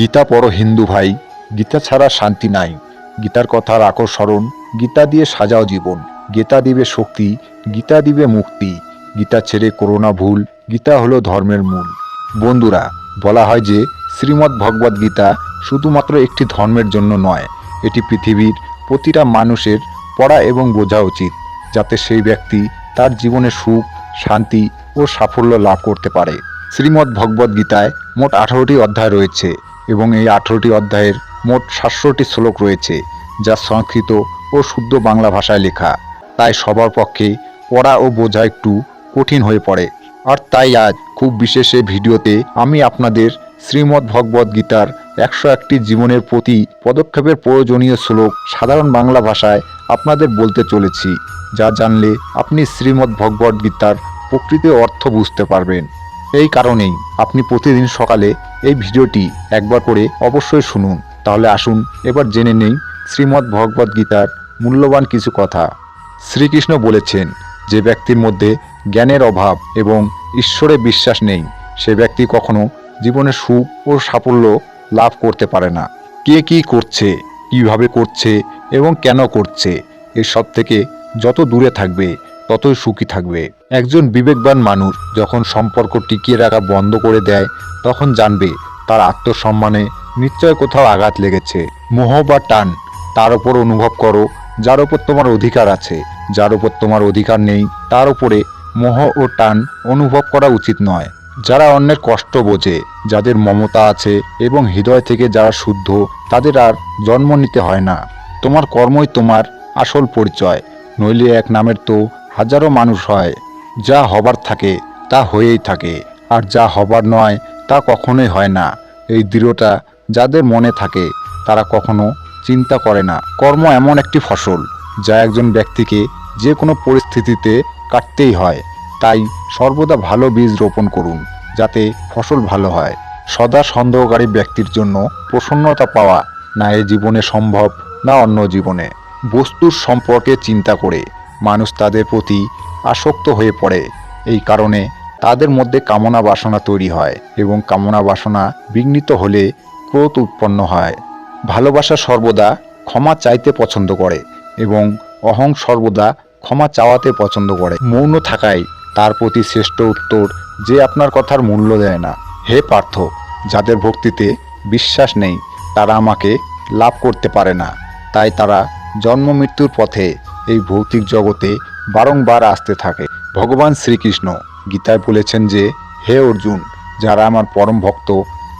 গীতা পড়ো, হিন্দু ভাই। গীতা ছাড়া শান্তি নাই। গীতার কথার আকর্ষণ গীতা দিয়ে সাজাও জীবন। গীতা দিবে শক্তি। গীতা দিবে মুক্তি। গীতা ছেড়ে করোনা ভুল। গীতা হলো ধর্মের মূল। বন্ধুরা, বলা হয় যে শ্রীমদ্ ভগবদ গীতা শুধুমাত্র একটি ধর্মের জন্য নয়, এটি পৃথিবীর প্রতিটা মানুষের পড়া এবং বোঝা উচিত, যাতে সেই ব্যক্তি তার জীবনে সুখ, শান্তি ও সাফল্য লাভ করতে পারে। শ্রীমদ্ ভগবদ গীতায় মোট আঠারোটি অধ্যায় রয়েছে। এবং এই আঠেরোটি অধ্যায়ের মোট সাতশোটি শ্লোক রয়েছে, যা সংস্কৃত ও শুদ্ধ বাংলা ভাষায় লেখা। তাই সবার পক্ষে পড়া ও বোঝা একটু কঠিন হয়ে পড়ে। আর তাই আজ খুব বিশেষ ভিডিওতে আমি আপনাদের শ্রীমদ্ ভগবদ গীতার একশো একটি জীবনের প্রতি পদক্ষেপের প্রয়োজনীয় শ্লোক সাধারণ বাংলা ভাষায় আপনাদের বলতে চলেছি, যা জানলে আপনি শ্রীমদ্ ভগবদ গীতার প্রকৃত অর্থ বুঝতে পারবেন। এই কারণেই আপনি প্রতিদিন সকালে এই ভিডিওটি একবার করে অবশ্যই শুনুন। তাহলে আসুন, এবার জেনে নেই শ্রীমদ্ ভগবদ গীতার মূল্যবান কিছু কথা। শ্রীকৃষ্ণ বলেছেন, যে ব্যক্তির মধ্যে জ্ঞানের অভাব এবং ঈশ্বরে বিশ্বাস নেই, সে ব্যক্তি কখনো জীবনে সুখ ও সাফল্য লাভ করতে পারে না। কে কি করছে, কীভাবে করছে এবং কেন করছে এসব থেকে যত দূরে থাকবে ততই সুখী থাকবে। একজন বিবেকবান মানুষ যখন সম্পর্ক টিকিয়ে রাখা বন্ধ করে দেয়, তখন জানবে তার আত্মসম্মানে নিশ্চয় কোথাও আঘাত লেগেছে। মোহ বা টান, তার উপর অনুভব করো, যার উপর তোমার অধিকার আছে। যার উপর তোমার অধিকার নেই, তার উপরে মোহ ও টান অনুভব করা উচিত নয়। যারা অন্যের কষ্ট বোঝে, যাদের মমতা আছে এবং হৃদয় থেকে যারা শুদ্ধ, তাদের আর জন্ম নিতে হয় না। তোমার কর্মই তোমার আসল পরিচয়। নইলে এক নামের তো হাজারো মানুষ হয়, যা হবার থাকে, তা হয়েই থাকে, আর যা হবার নয়, তা কখনোই হয় না। এই দৃঢ়তা যাদের মনে থাকে, তারা কখনো চিন্তা করে না। কর্ম এমন একটি ফসল, যা একজন ব্যক্তিকে যে কোনো পরিস্থিতিতে কাটতেই হয়। তাই সর্বদা ভালো বীজ রোপণ করুন, যাতে ফসল ভালো হয়। সদা সন্দেহকারী ব্যক্তির জন্য প্রসন্নতা পাওয়া, না এ জীবনে সম্ভব, না অন্য জীবনে। বস্তুর সম্পর্কে চিন্তা করে মানুষ তাদের প্রতি আসক্ত হয়ে পড়ে। এই কারণে তাদের মধ্যে কামনা বাসনা তৈরি হয় এবং কামনা বাসনা বিঘ্নিত হলে ক্রোধ উৎপন্ন হয়। ভালোবাসা সর্বদা ক্ষমা চাইতে পছন্দ করে এবং অহং সর্বদা ক্ষমা চাওয়াতে পছন্দ করে। মৌন থাকায় তার প্রতি শ্রেষ্ঠ উত্তর যে আপনার কথার মূল্য দেয় না। হে পার্থ, যাদের ভক্তিতে বিশ্বাস নেই, তারা আমাকে লাভ করতে পারে না। তাই তারা জন্ম মৃত্যুর পথে এই ভৌতিক জগতে বারংবার আসতে থাকে। ভগবান শ্রীকৃষ্ণ গীতায় বলেছেন যে, হে অর্জুন, যারা আমার পরম ভক্ত,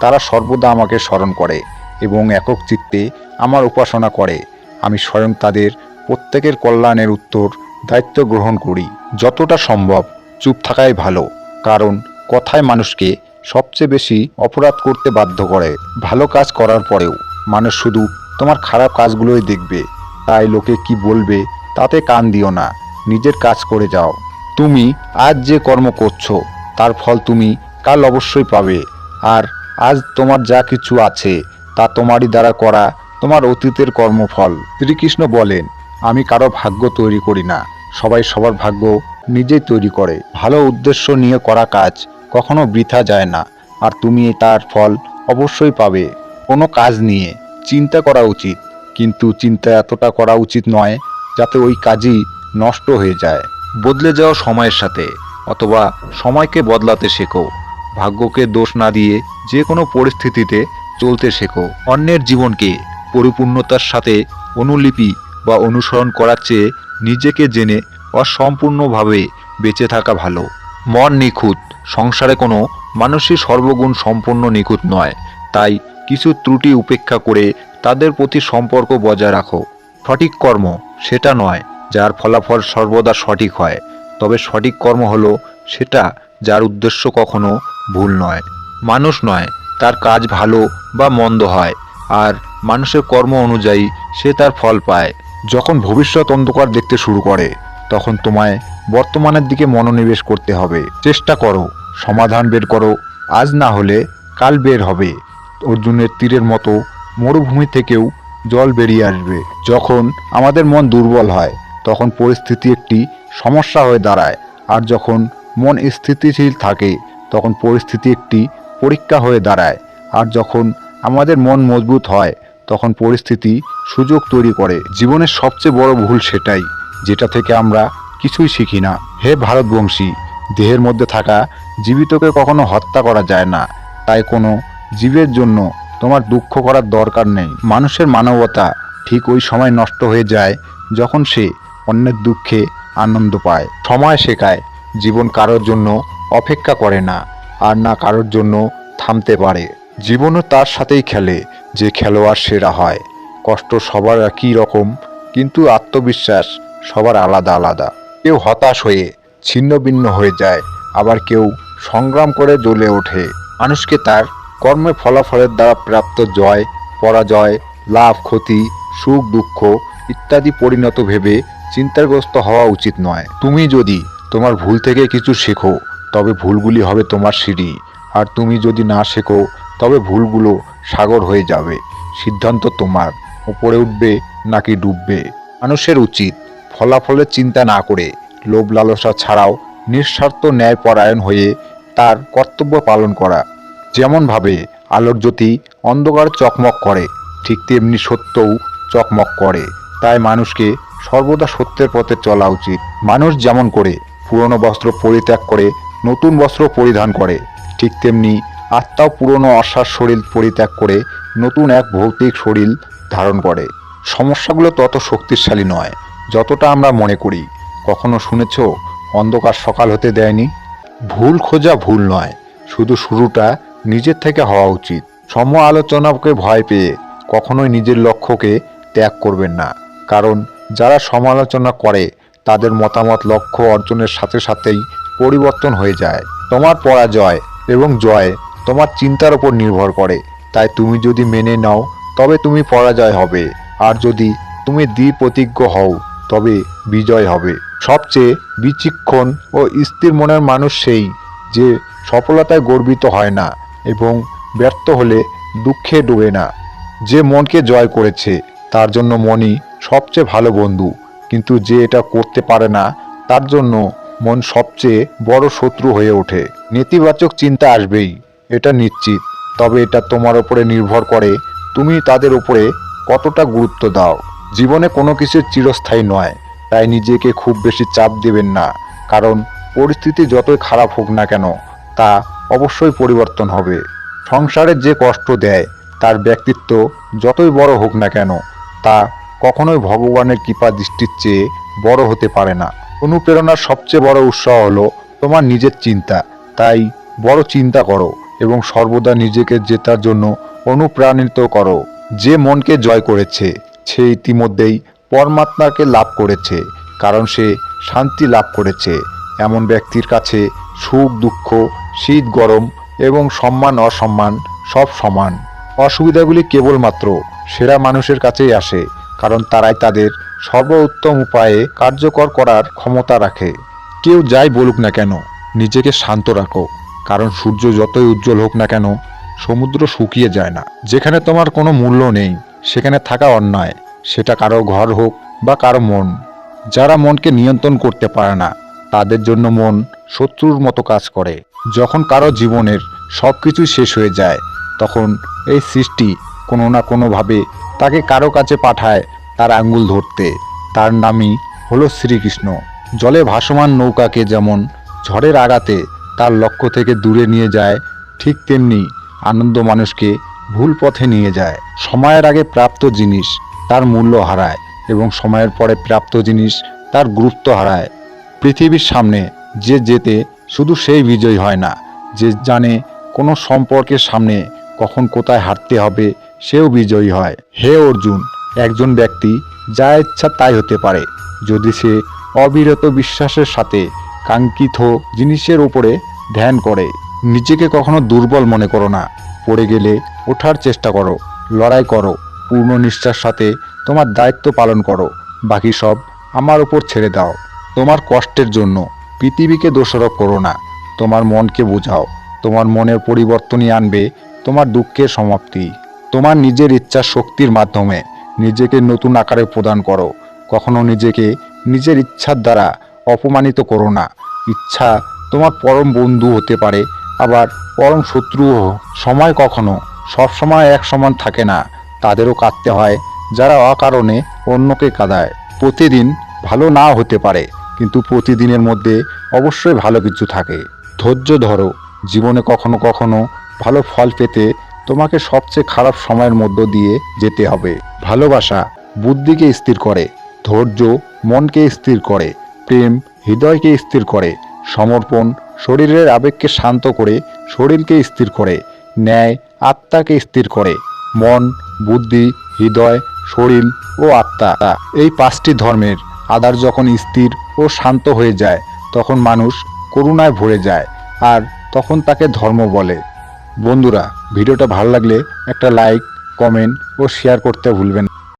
তারা সর্বদা আমাকে স্মরণ করে এবং একক চিত্তে আমার উপাসনা করে। আমি স্বয়ং তাদের প্রত্যেকের কল্যাণের উত্তর, দায়িত্ব গ্রহণ করি। যতটা সম্ভব চুপ থাকাই ভালো, কারণ কথায় মানুষকে সবচেয়ে বেশি অপরাধ করতে বাধ্য করে। ভালো কাজ করার পরেও মানুষ শুধু তোমার খারাপ কাজগুলোই দেখবে, তাই লোকে কি বলবে তাতে কান দিও না, নিজের কাজ করে যাও। তুমি আজ যে কর্ম করছ, তার ফল তুমি কাল অবশ্যই পাবে। আর আজ তোমার যা কিছু আছে, তা তোমারই দ্বারা করা তোমার অতীতের কর্মফল। শ্রীকৃষ্ণ বলেন, আমি কারও ভাগ্য তৈরি করি না। সবাই সবার ভাগ্য নিজেই তৈরি করে। ভালো উদ্দেশ্য নিয়ে করা কাজ কখনো বৃথা যায় না। আর তুমি তার ফল অবশ্যই পাবে। কোনো কাজ নিয়ে চিন্তা করা উচিত। কিন্তু চিন্তা এতটা করা উচিত নয় যাতে ওই কাজই নষ্ট হয়ে যায়। বদলে যাও সময়ের সাথে, অথবা সময়কে বদলাতে শেখো। ভাগ্যকে দোষ না দিয়ে যে কোনো পরিস্থিতিতে চলতে শেখো। অন্যের জীবনকে পরিপূর্ণতার সাথে অনুলিপি বা অনুসরণ করার চেয়ে নিজেকে জেনে অসম্পূর্ণভাবে বেঁচে থাকা ভালো। মন নিখুঁত, সংসারে কোনো মানুষই সর্বগুণ সম্পূর্ণ নিখুঁত নয়। তাই কিছু ত্রুটি উপেক্ষা করে তাদের প্রতি সম্পর্ক বজায় রাখো। সঠিক কর্ম সেটা নয়, যার ফলাফল সর্বদা সঠিক হয়। তবে সঠিক কর্ম হলো সেটা যার উদ্দেশ্য কখনো ভুল নয়। মানুষ নয়, তার কাজ ভালো বা মন্দ হয়, আর মানুষের কর্ম অনুযায়ী সে তার ফল পায়। যখন ভবিষ্যৎ অন্ধকার দেখতে শুরু করে, তখন তোমায় বর্তমানের দিকে মনোনিবেশ করতে হবে। চেষ্টা করো, সমাধান বের করো। আজ না হলে কাল বের হবে। অর্জুনের তীরের মতো মরুভূমি থেকেও জল বেরিয়ে আসবে। যখন আমাদের মন দুর্বল হয়, তখন পরিস্থিতি একটি সমস্যা হয়ে দাঁড়ায়। আর যখন মন স্থিতিশীল থাকে, তখন পরিস্থিতি একটি পরীক্ষা হয়ে দাঁড়ায়। আর যখন আমাদের মন মজবুত হয়, তখন পরিস্থিতি সুযোগ তৈরি করে। জীবনের সবচেয়ে বড় ভুল সেটাই, যেটা থেকে আমরা কিছুই শিখি না। হে ভারতবংশী, দেহের মধ্যে থাকা জীবিতকে কখনো হত্যা করা যায় না। তাই কোনো জীবের জন্য তোমার দুঃখ করার দরকার নেই। মানুষের মানবতা ঠিক ওই সময় নষ্ট হয়ে যায় যখন সে অন্যের দুঃখে আনন্দ পায়। সময় শেখায়, জীবন কারোর জন্য অপেক্ষা করে না আর না কারোর জন্য থামতে পারে। জীবনও তার সাথেই খেলে, যে খেলোয়াড় সেরা হয়। কষ্ট সবার একই রকম, কিন্তু আত্মবিশ্বাস সবার আলাদা আলাদা। কেউ হতাশ হয়ে ছিন্ন ভিন্ন হয়ে যায়, আবার কেউ সংগ্রাম করে জ্বলে ওঠে। মানুষকে তার কর্মের ফলাফলের দ্বারা প্রাপ্ত জয়, পরাজয়, লাভ, ক্ষতি, সুখ, দুঃখ ইত্যাদি পরিণত ভেবে চিন্তাগ্রস্ত হওয়া উচিত নয়। তুমি যদি তোমার ভুল থেকে কিছু শেখো, তবে ভুলগুলি হবে তোমার সিঁড়ি। আর তুমি যদি না শেখো, তবে ভুলগুলো সাগর হয়ে যাবে। সিদ্ধান্ত তোমার। উপরে উঠবে নাকি ডুববে? মানুষের উচিত ফলাফলের চিন্তা না করে লোভ লালসা ছাড়াও নিঃস্বার্থ ন্যায়পরায়ণ হয়ে তার কর্তব্য পালন করা। যেমনভাবে আলোর জ্যোতি অন্ধকার চকমক করে, ঠিক তেমনি সত্যও চকমক করে। তাই মানুষকে সর্বদা সত্যের পথে চলা উচিত। মানুষ যেমন করে, পুরনো বস্ত্র পরিত্যাগ করে, নতুন বস্ত্র পরিধান করে, ঠিক তেমনি আত্মাও পুরনো অশ্বাস শরীর পরিত্যাগ করে, নতুন এক ভৌতিক শরীর ধারণ করে। সমস্যাগুলো তত শক্তিশালী নয়, যতটা আমরা মনে করি। কখনো শুনেছ, অন্ধকার সকাল হতে দেয়নি? ভুল খোঁজা ভুল নয়, শুধু শুরুটা নিজের থেকে হওয়া উচিত। সম আলোচনাকে ভয় পেয়ে কখনোই নিজের লক্ষ্যকে ত্যাগ করবেন না। কারণ যারা সমালোচনা করে, তাদের মতামত লক্ষ্য অর্জনের সাথে সাথেই পরিবর্তন হয়ে যায়। তোমার পরাজয় এবং জয় তোমার চিন্তার উপর নির্ভর করে। তাই তুমি যদি মেনে নাও, তবে তুমি পরাজয় হবে। আর যদি তুমি দ্বিপ্রতিজ্ঞ হও, তবে বিজয় হবে। সবচেয়ে বিচক্ষণ ও স্থির মনের মানুষ সেই যে সফলতায় গর্বিত হয় না। এবং ব্যর্থ হলে দুঃখে ডুবে না। যে মনকে জয় করেছে, তার জন্য মনই সবচেয়ে ভালো বন্ধু। কিন্তু যে এটা করতে পারে না, তার জন্য মন সবচেয়ে বড় শত্রু হয়ে ওঠে। নেতিবাচক চিন্তা আসবেই, এটা নিশ্চিত। তবে এটা তোমার ওপরে নির্ভর করে, তুমি তাদের উপরে কতটা গুরুত্ব দাও। জীবনে কোনো কিছু চিরস্থায়ী নয়, তাই নিজেকে খুব বেশি চাপ দেবেন না। কারণ পরিস্থিতি যতই খারাপ হোক না কেন, তা অবশ্যই পরিবর্তন হবে। সংসারে যে কষ্ট দেয়, তার ব্যক্তিত্ব যতই বড় হোক না কেন, তা কখনোই ভগবানের কৃপা দৃষ্টির চেয়ে বড় হতে পারে না। অনুপ্রেরণার সবচেয়ে বড় উৎস হলো তোমার নিজের চিন্তা। তাই বড় চিন্তা করো এবং সর্বদা নিজেকে জেতার জন্য অনুপ্রাণিত করো। যে মনকে জয় করেছে, সে ইতিমধ্যেই পরমাত্মাকে লাভ করেছে, কারণ সে শান্তি লাভ করেছে। এমন ব্যক্তির কাছে সুখ, দুঃখ, শীত, গরম এবং সম্মান, অসম্মান সব সমান। অসুবিধাগুলি কেবলমাত্র সেরা মানুষের কাছেই আসে, কারণ তারাই তাদের সর্বোত্তম উপায়ে কার্যকর করার ক্ষমতা রাখে। কেউ যাই বলুক না কেন, নিজেকে শান্ত রাখো, কারণ সূর্য যতই উজ্জ্বল হোক না কেন, সমুদ্র শুকিয়ে যায় না। যেখানে তোমার কোনো মূল্য নেই, সেখানে থাকা অন্যায়, সেটা কারও ঘর হোক বা কারও মন। যারা মনকে নিয়ন্ত্রণ করতে পারে না তাদের জন্য মন শত্রুর মতো কাজ করে। যখন কারও জীবনের সব কিছুই শেষ হয়ে যায়, তখন এই সৃষ্টি কোনো না কোনোভাবে তাকে কারও কাছে পাঠায় তার আঙ্গুল ধরতে। তার নামই হলো শ্রীকৃষ্ণ। জলে ভাসমান নৌকাকে যেমন ঝড়ের আঘাতে তার লক্ষ্য থেকে দূরে নিয়ে যায়, ঠিক তেমনি আনন্দ মানুষকে ভুল পথে নিয়ে যায়। সময়ের আগে প্রাপ্ত জিনিস তার মূল্য হারায় এবং সময়ের পরে প্রাপ্ত জিনিস তার গুরুত্ব হারায়। পৃথিবীর সামনে যে যেতে শুধু সেই বিজয় হয় না, যে জানে কোনো সম্পর্কের সামনে কখন কোথায় হাঁটতে হবে সেও বিজয়ী হয়। হে অর্জুন, একজন ব্যক্তি যা ইচ্ছা তাই হতে পারে। যদি সে অবিরত বিশ্বাসের সাথে কাঙ্ক্ষিত জিনিসের উপরে ধ্যান করে, নিজেকে কখনো দুর্বল মনে করো না। পড়ে গেলে ওঠার চেষ্টা করো, লড়াই করো, পূর্ণ নিষ্ঠার সাথে তোমার দায়িত্ব পালন করো। বাকি সব আমার উপর ছেড়ে দাও। তোমার কষ্টের জন্য। পৃথিবীকে দোষারোপ করো না। তোমার মনকে বোঝাও। তোমার মনের পরিবর্তনই আনবে। তোমার দুঃখের সমাপ্তি। তোমার নিজের ইচ্ছা শক্তির মাধ্যমে নিজেকে নতুন আকারে প্রদান করো। কখনো নিজেকে নিজের ইচ্ছার দ্বারা অপমানিত করো না। ইচ্ছা তোমার পরম বন্ধু হতে পারে, আবার পরম শত্রুও সময় কখনো সবসময় এক সমান থাকে না। তাদেরও কাঁদতে হয়, যারা অকারণে অন্যকে কাঁদায়। প্রতিদিন ভালো না হতে পারে। কিন্তু প্রতিদিনের মধ্যে অবশ্যই ভালো কিছু থাকে। ধৈর্য ধরো, জীবনে কখনো কখনো ভালো ফল পেতে তোমাকে সবচেয়ে খারাপ সময়ের মধ্য দিয়ে যেতে হবে। ভালোবাসা বুদ্ধিকে স্থির করে, ধৈর্য মনকে স্থির করে, প্রেম হৃদয়কে স্থির করে, সমর্পণ শরীরের আবেগকে শান্ত করে, শরীরকে স্থির করে, ন্যায় আত্মাকে স্থির করে, মন, বুদ্ধি, হৃদয়, শরীর ও আত্মা। এই পাঁচটি ধর্মের আধার যখন স্থির ও শান্ত হয়ে যায়, তখন মানুষ করুণায় ভরে যায় আর তখন তাকে ধর্ম বলে বন্ধুরা, ভিডিওটা ভালো লাগলে একটা লাইক কমেন্ট ও শেয়ার করতে ভুলবেন।